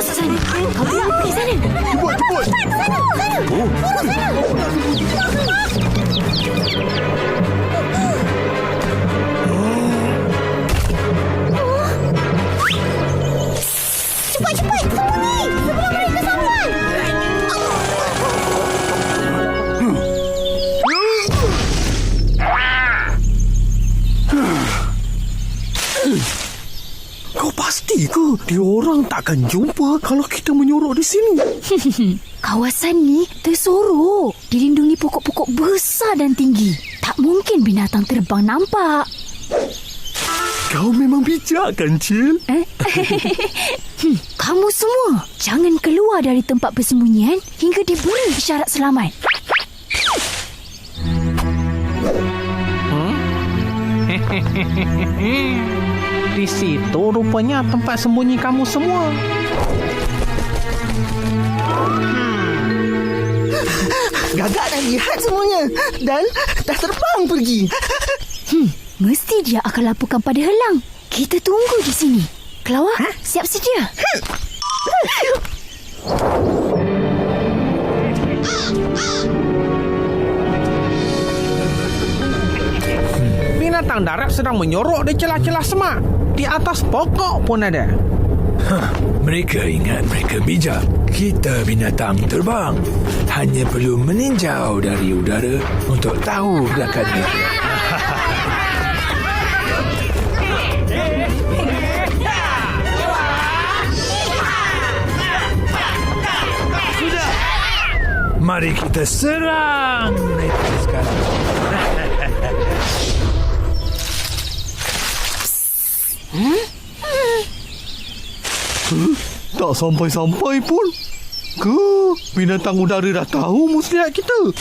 masuk sana. Kau pula pergi sana. Cepat, cepat. Dia orang takkan jumpa kalau kita menyorok di sini? Kawasan ni tersorok. Dilindungi pokok-pokok besar dan tinggi. Tak mungkin binatang terbang nampak. Kau memang bijak kan, Cil? Eh? hmm, kamu semua jangan keluar dari tempat persembunyian hingga diberi isyarat selamat. Di situ rupanya tempat sembunyi kamu semua. Gagak dah lihat semuanya Dan dah terbang pergi Hmm, mesti dia akan laporkan pada Helang. Kita tunggu di sini. Kelawar, ha? siap sedia. Binatang darat sedang menyorok di celah-celah semak. Di atas pokok pun ada. Mereka ingat mereka bijak. Kita binatang terbang. Hanya perlu meninjau dari udara untuk tahu gerakan mereka. Mari kita serang mereka sekarang. Tak sampai-sampai pun. Ke binatang udara dah tahu muslihat kita.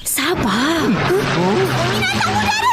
Sabar. Serang!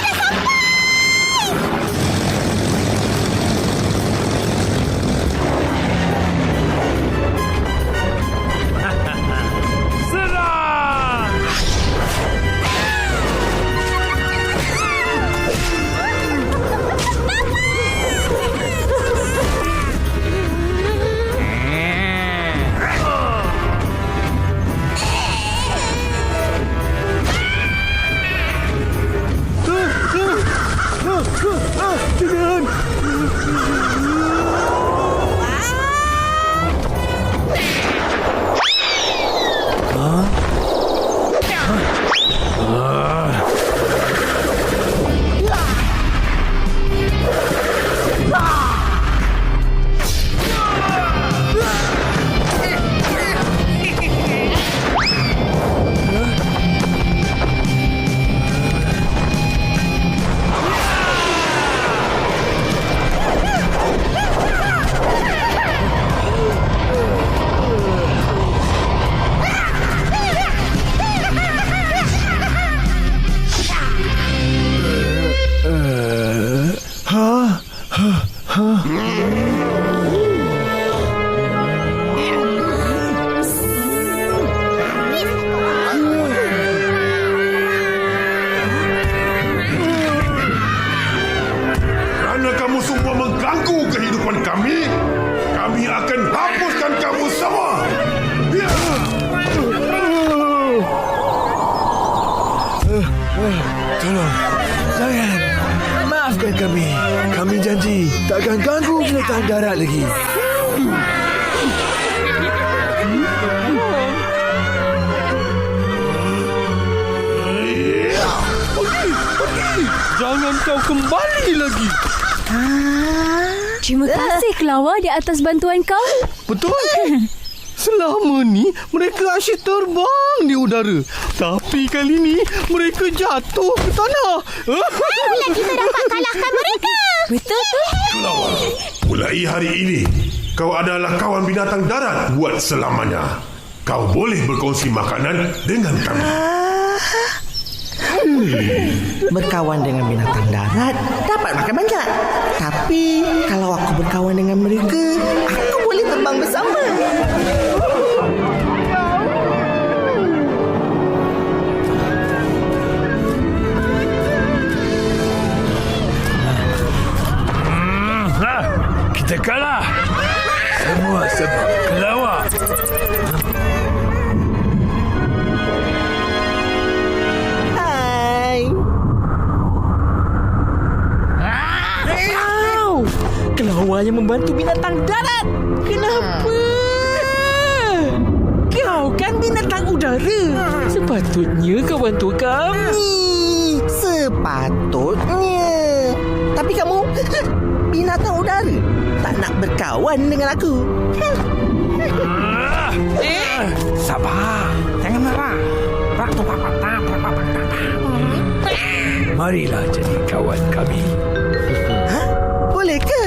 Kerana kamu semua mengganggu kehidupan kami, kami akan hapuskan kamu semua. Ya. Tolong, jangan. Maafkan kami. Kami janji takkan ganggu binatang darat lagi. Jangan kau kembali lagi. Terima kasih Kelawar di atas bantuan kau. Betul? Selama ni mereka asyik terbang di udara. Tapi kali ni mereka jatuh ke tanah. Bila kita dapat kalahkan mereka. Betul tu? Kelawar, mulai hari ini, kau adalah kawan binatang darat buat selamanya. Kau boleh berkongsi makanan dengan kami. Berkawan dengan binatang darat Dapat makan banyak. Tapi Kalau aku berkawan dengan mereka Aku boleh terbang bersama. Ha, kita kalah. Semua sebab bantu binatang darat. Kenapa? Kau kan binatang udara. Sepatutnya kau bantu kami. Sepatutnya. Tapi kamu binatang udara tak nak berkawan dengan aku. Eh, sabar. Jangan marah. Rak tu papa tak papa Marilah jadi kawan kami. Ha? Boleh ke?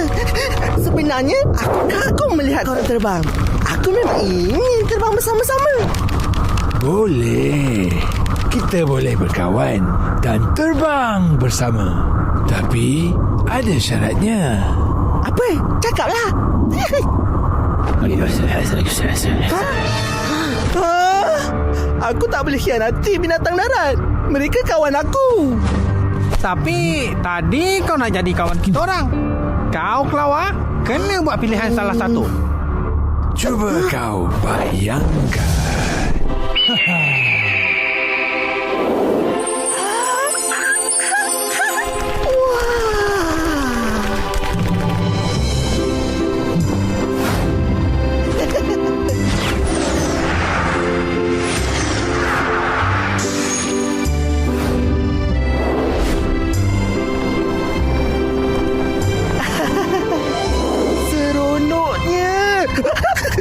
Sebenarnya aku kagum melihat korang terbang. Aku memang ingin terbang bersama-sama. Boleh. Kita boleh berkawan dan terbang bersama. Tapi ada syaratnya. Apa? Cakaplah. Ha? Aku tak boleh khianati binatang darat. Mereka kawan aku. Tapi tadi kau nak jadi kawan kita orang. Kau kelawar, kena buat pilihan salah satu. Cuba kau bayangkan.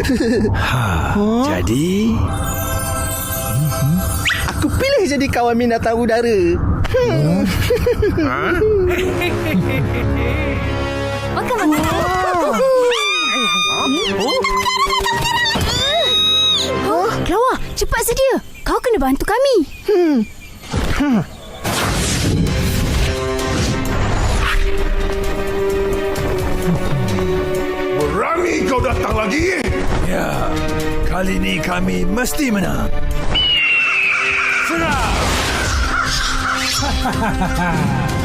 Ha, jadi Aku pilih jadi kawan binatang udara. Makan, makan. Oh, Kelawar, cepat sedia. Kau kena bantu kami. Berani kau datang lagi? Ya, kali ini kami mesti menang. Serang!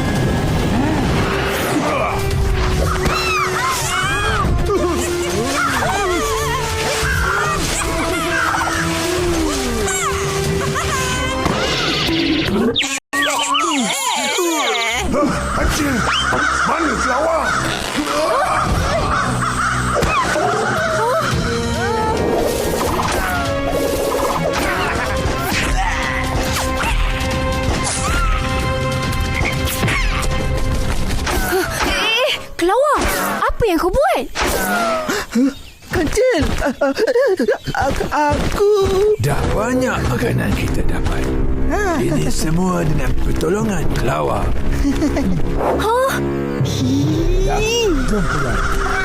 aku. Dah banyak makanan kita dapat. Ini semua dengan pertolongan kelawar. Hah? Dah, jom pulang.